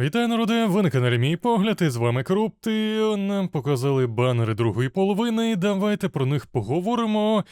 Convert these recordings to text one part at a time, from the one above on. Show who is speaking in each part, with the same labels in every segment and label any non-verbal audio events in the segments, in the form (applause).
Speaker 1: Вітаю, народи! Ви на каналі Мій Погляд, і з вами Крупти. Нам показали банери другої половини. Давайте про них поговоримо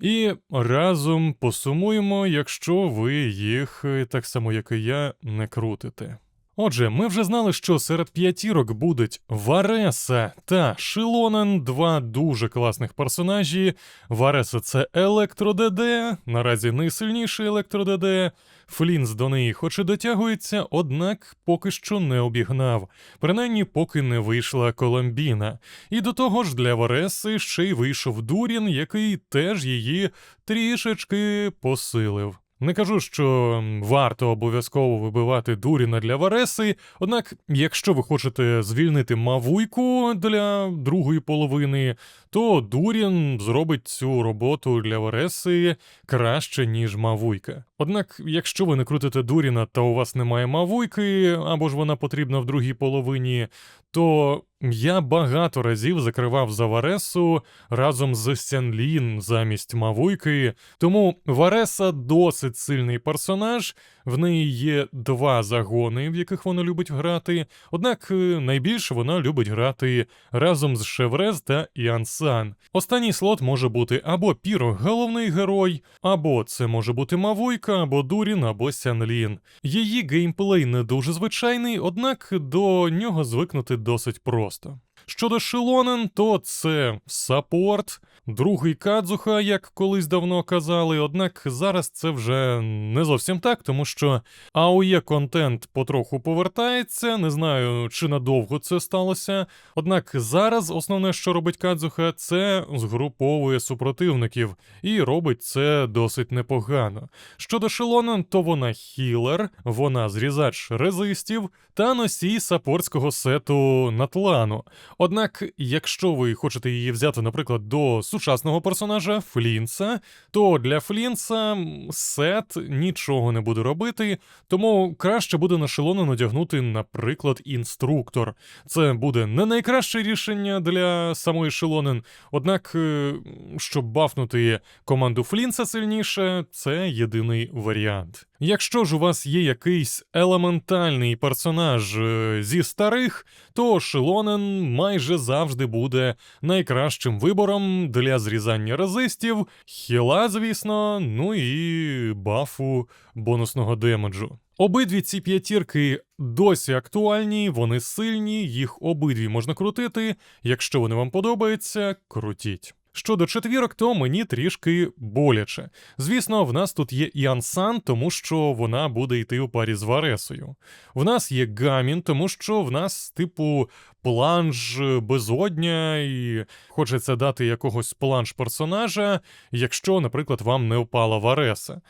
Speaker 1: і разом посумуємо, якщо ви їх, е, так само як і я, не крутите. Отже, ми вже знали, що серед п'ятірок будуть Вареса та Шилонен, два дуже класних персонажі. Вареса це Електро ДД, наразі найсильніший Електро ДД. Флінс до неї хоч і дотягується, однак поки що не обігнав, принаймні поки не вийшла Коломбіна. І до того ж для Вареси ще й вийшов Дурін, який теж її трішечки посилив. Не кажу, що варто обов'язково вибивати Дуріна для Вареси, однак, якщо ви хочете звільнити Мавуйку для другої половини, то Дурін зробить цю роботу для Вареси краще, ніж Мавуйка. Однак, якщо ви не крутите Дуріна та у вас немає Мавуйки, або ж вона потрібна в другій половині, то я багато разів закривав за Варесу разом з Сянлін замість Мавуйки, тому Вареса досить сильний персонаж. В неї є два загони, в яких вона любить грати. Однак е, найбільше вона любить грати разом з Шеврез та Іансан. Останній слот може бути або Піро, головний герой, або це може бути Мавуйка, або Дурін, або Сянлін. Її геймплей не дуже звичайний, однак до нього звикнути досить просто. Щодо Шилонен, то це саппорт, другий Кадзуха, як колись давно казали, однак зараз це вже не зовсім так, тому що АОЄ контент потроху повертається, не знаю, чи надовго це сталося. Однак зараз основне, що робить Кадзуха, це згруповує супротивників, і робить це досить непогано. Щодо Шилонен, то вона хілер, вона зрізач резистів та носій саппортського сету Натлану. Однак, якщо ви хочете її взяти, наприклад, до сучасного персонажа Флінса, то для Флінса сет нічого не буде робити, тому краще буде на шелону надягнути, наприклад, інструктор. Це буде не найкраще рішення для самої Шелонен, однак, е, щоб бафнути команду Флінса сильніше, це єдиний варіант. Якщо ж у вас є якийсь елементальний персонаж е, зі старих, то Шилонен майже завжди буде найкращим вибором для зрізання резистів, хіла, звісно, ну і бафу бонусного демеджу. Обидві ці п'ятірки досі актуальні, вони сильні, їх обидві можна крутити. Якщо вони вам подобаються, крутіть. Щодо четвірок, то мені трішки боляче. Звісно, в нас тут є і Ансан, тому що вона буде йти у парі з Варесою. В нас є Гамін, тому що в нас, типу, планж безодня, і хочеться дати якогось планж персонажа, якщо, наприклад, вам не впала Вареса.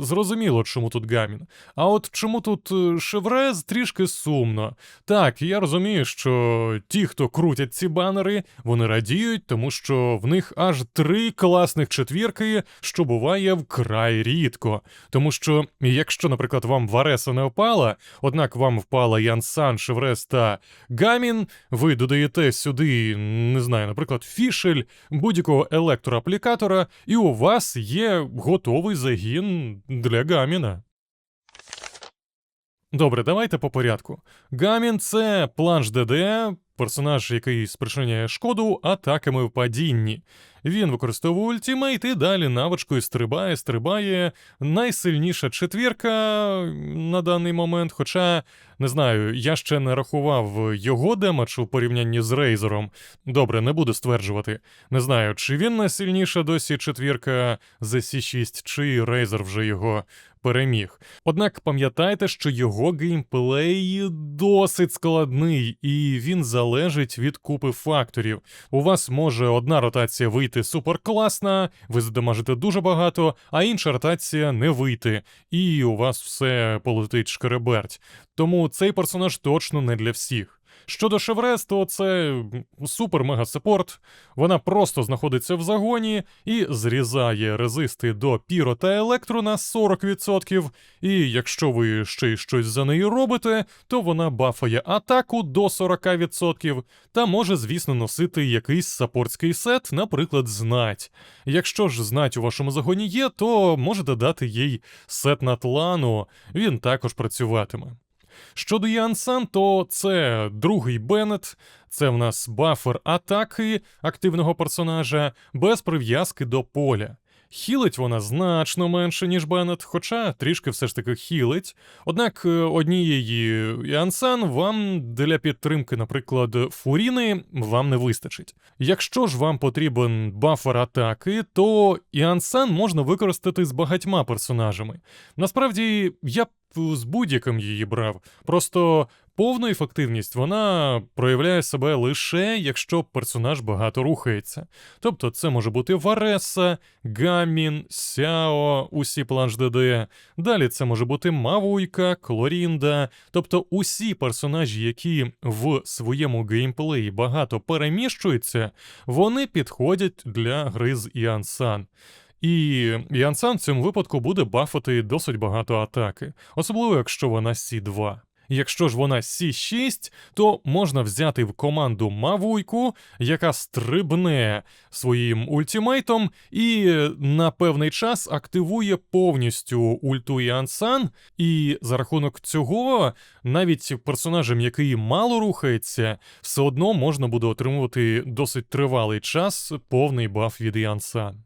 Speaker 1: Зрозуміло, чому тут Гамін. А от чому тут е, Шеврез трішки сумно. Так, я розумію, що ті, хто крутять ці банери, вони радіють, тому що в них аж три класних четвірки, що буває вкрай рідко. Тому що, якщо, наприклад, вам Вареса не впала, однак вам впала Янсан, Шеврез та Гамін, ви додаєте сюди, не знаю, наприклад, фішель будь-якого електроаплікатора, і у вас є готовий загін для Гаміна. Добре, давайте по порядку. Гамін це планш ДД, персонаж, який спричиняє шкоду атаками в падінні. Він використовує ультимейт і далі навичкою стрибає, стрибає. Найсильніша четвірка на даний момент. Хоча, не знаю, я ще не рахував його демедж у порівнянні з Рейзером. Добре, не буду стверджувати. Не знаю, чи він найсильніша досі четвірка з C6, чи Рейзер вже його переміг. Однак пам'ятайте, що його геймплей досить складний, і він залежить від купи факторів. У вас може одна ротація вийти суперкласна, ви задамажите дуже багато, а інша ротація не вийти, і у вас все полетить шкереберть. Тому цей персонаж точно не для всіх. Щодо Шеврес, то це супер-мега-сепорт. Вона просто знаходиться в загоні і зрізає резисти до піро та електро на 40%. І якщо ви ще й щось за нею робите, то вона бафає атаку до 40% та може, звісно, носити якийсь саппортський сет, наприклад, знать. Якщо ж знать у вашому загоні є, то можете дати їй сет на тлану, він також працюватиме. Щодо Янсан, то це другий Беннет, це в нас бафер атаки активного персонажа без прив'язки до поля. Хілить вона значно менше, ніж Беннет, хоча трішки все ж таки хілить. Однак е, однієї Янсан вам для підтримки, наприклад, фуріни вам не вистачить. Якщо ж вам потрібен бафер атаки, то Іансан можна використати з багатьма персонажами. Насправді, я б з будь-яким її брав. Просто повну ефективність вона проявляє себе лише якщо персонаж багато рухається. Тобто це може бути Вареса, Гамін, Сяо, усі планш ДД. Далі це може бути Мавуйка, Клорінда, тобто усі персонажі, які в своєму геймплеї багато переміщуються, вони підходять для гри з Іансан. І Янсан в цьому випадку буде бафати досить багато атаки, особливо якщо вона Сі2. Якщо ж вона Сі6, то можна взяти в команду Мавуйку, яка стрибне своїм ультимейтом і на певний час активує повністю ульту Янсан, і за рахунок цього навіть персонажем, який мало рухається, все одно можна буде отримувати досить тривалий час повний баф від Янсан.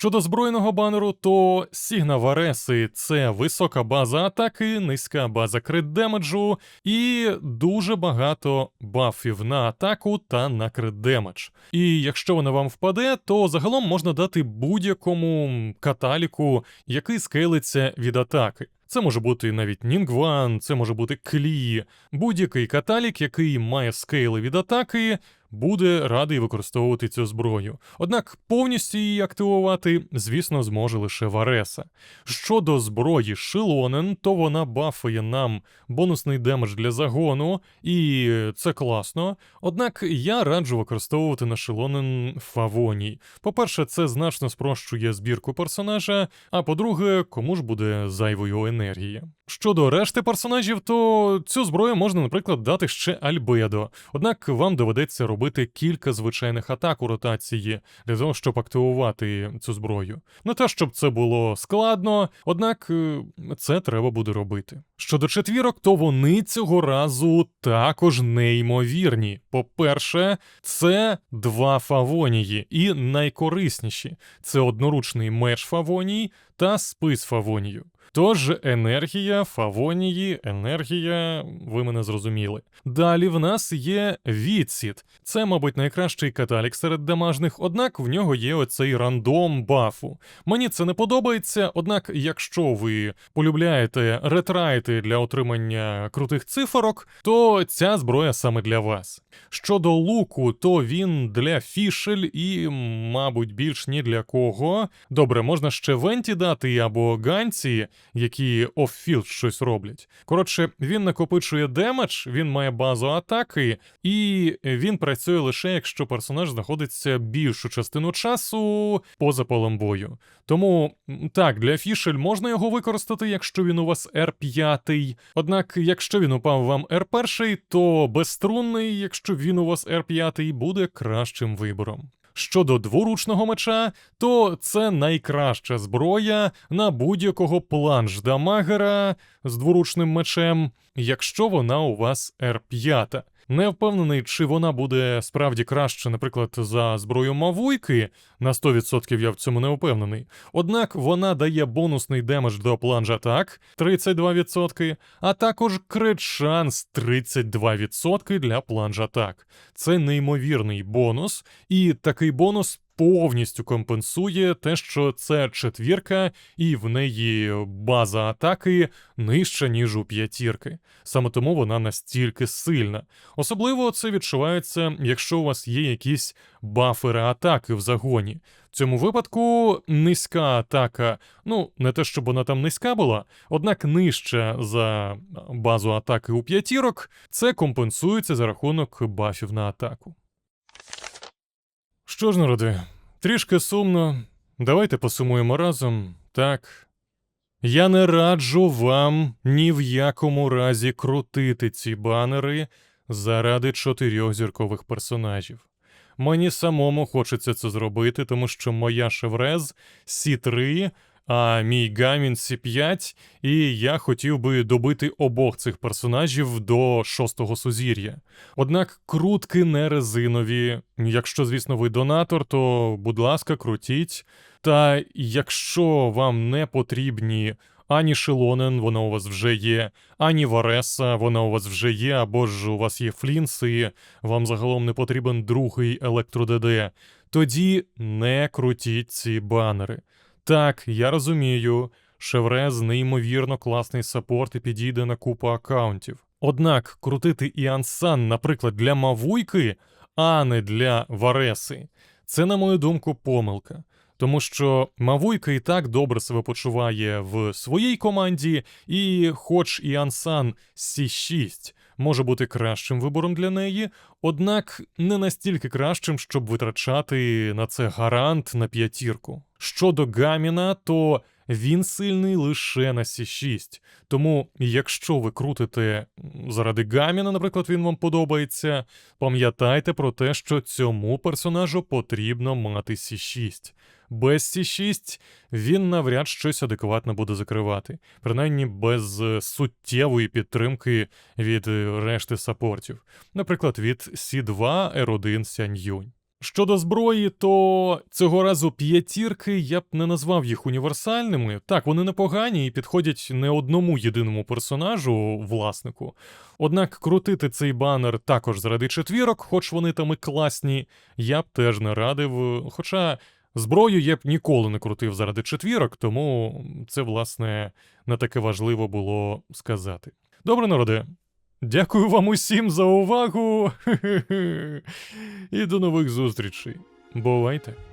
Speaker 1: Щодо збройного банеру, то Сігна Вареси це висока база атаки, низька база крит демеджу і дуже багато бафів на атаку та на крит демедж. І якщо вона вам впаде, то загалом можна дати будь-якому каталіку, який скейлиться від атаки. Це може бути навіть Нінгван, це може бути Клі, будь-який каталік, який має скейли від атаки, буде радий використовувати цю зброю. Однак повністю її активувати, звісно, зможе лише Вареса. Щодо зброї Шилонен, то вона бафує нам бонусний демедж для загону, і це класно. Однак я раджу використовувати на Шилонен Фавоній. По-перше, це значно спрощує збірку персонажа, а по-друге, кому ж буде зайвою енергії. Щодо решти персонажів, то цю зброю можна, наприклад, дати ще Альбедо. Однак вам доведеться робити кілька звичайних атак у ротації для того, щоб активувати цю зброю. Не те, щоб це було складно, однак е, це треба буде робити. Щодо четвірок, то вони цього разу також неймовірні. По-перше, це два фавонії, і найкорисніші це одноручний меч фавоній та спис фавонію. Тож енергія, фавонії, енергія, ви мене зрозуміли. Далі в нас є відсід. Це, мабуть, найкращий каталік серед дамажних, однак в нього є оцей рандом бафу. Мені це не подобається, однак, якщо ви полюбляєте ретрайти для отримання крутих циферок, то ця зброя саме для вас. Щодо луку, то він для фішель і, мабуть, більш ні для кого. Добре, можна ще венті дати або ганці, які оффілд щось роблять. Коротше, він накопичує демедж, він має базу атаки, і він працює лише якщо персонаж знаходиться більшу частину часу поза полем бою. Тому так, для фішель можна його використати, якщо він у вас R5. Однак, якщо він упав вам R1, то безструнний, якщо він у вас R5, буде кращим вибором. Щодо дворучного меча, то це найкраща зброя на будь-якого планш-дамагера з дворучним мечем, якщо вона у вас R5. Не впевнений, чи вона буде справді краще, наприклад, за зброю Мавуйки, на 100% я в цьому не впевнений. Однак вона дає бонусний демедж до планж атак 32%, а також крит шанс 32% для планж атак. Це неймовірний бонус, і такий бонус повністю компенсує те, що це четвірка, і в неї база атаки нижча, ніж у п'ятірки. Саме тому вона настільки сильна. Особливо це відчувається, якщо у вас є якісь бафери атаки в загоні. В цьому випадку низька атака, ну не те, щоб вона там низька була, однак нижча за базу атаки у п'ятірок, це компенсується за рахунок бафів на атаку. Що ж, народи, трішки сумно. Давайте посумуємо разом. Так. Я не раджу вам ні в якому разі крутити ці банери заради чотирьох зіркових персонажів. Мені самому хочеться це зробити, тому що моя шеврез Сі 3 а мій гамін C5, і я хотів би добити обох цих персонажів до шостого сузір'я. Однак крутки не резинові. Якщо, звісно, ви донатор, то будь ласка, крутіть. Та якщо вам не потрібні ані Шилонен, вона у вас вже є, ані Вареса, вона у вас вже є, або ж у вас є Флінс, і вам загалом не потрібен другий електро-ДД, тоді не крутіть ці банери. Так, я розумію, Шеврез неймовірно класний саппорт і підійде на купу аккаунтів. Однак крутити Іансан, наприклад, для Мавуйки, а не для Вареси, це, на мою думку, помилка. Тому що Мавуйка і так добре себе почуває в своїй команді, і хоч і Ансан Сі6 може бути кращим вибором для неї, однак не настільки кращим, щоб витрачати на це гарант на п'ятірку. Щодо Гаміна, то він сильний лише на Сі6. Тому, якщо ви крутите заради Гаміна, наприклад, він вам подобається, пам'ятайте про те, що цьому персонажу потрібно мати Сі6. Без Сі6 він навряд щось адекватно буде закривати, принаймні без е, суттєвої підтримки від е, решти саппортів, наприклад, від Сі2 R1 Сянь-Юнь. Щодо зброї, то цього разу п'ятірки я б не назвав їх універсальними. Так, вони непогані і підходять не одному єдиному персонажу, власнику. Однак крутити цей банер також заради четвірок, хоч вони там і класні, я б теж не радив. Хоча зброю я б ніколи не крутив заради четвірок, тому це, власне, не таке важливо було сказати. Добре, народе. Дякую вам усім за увагу. (laughs) І до нових зустрічей. Бувайте!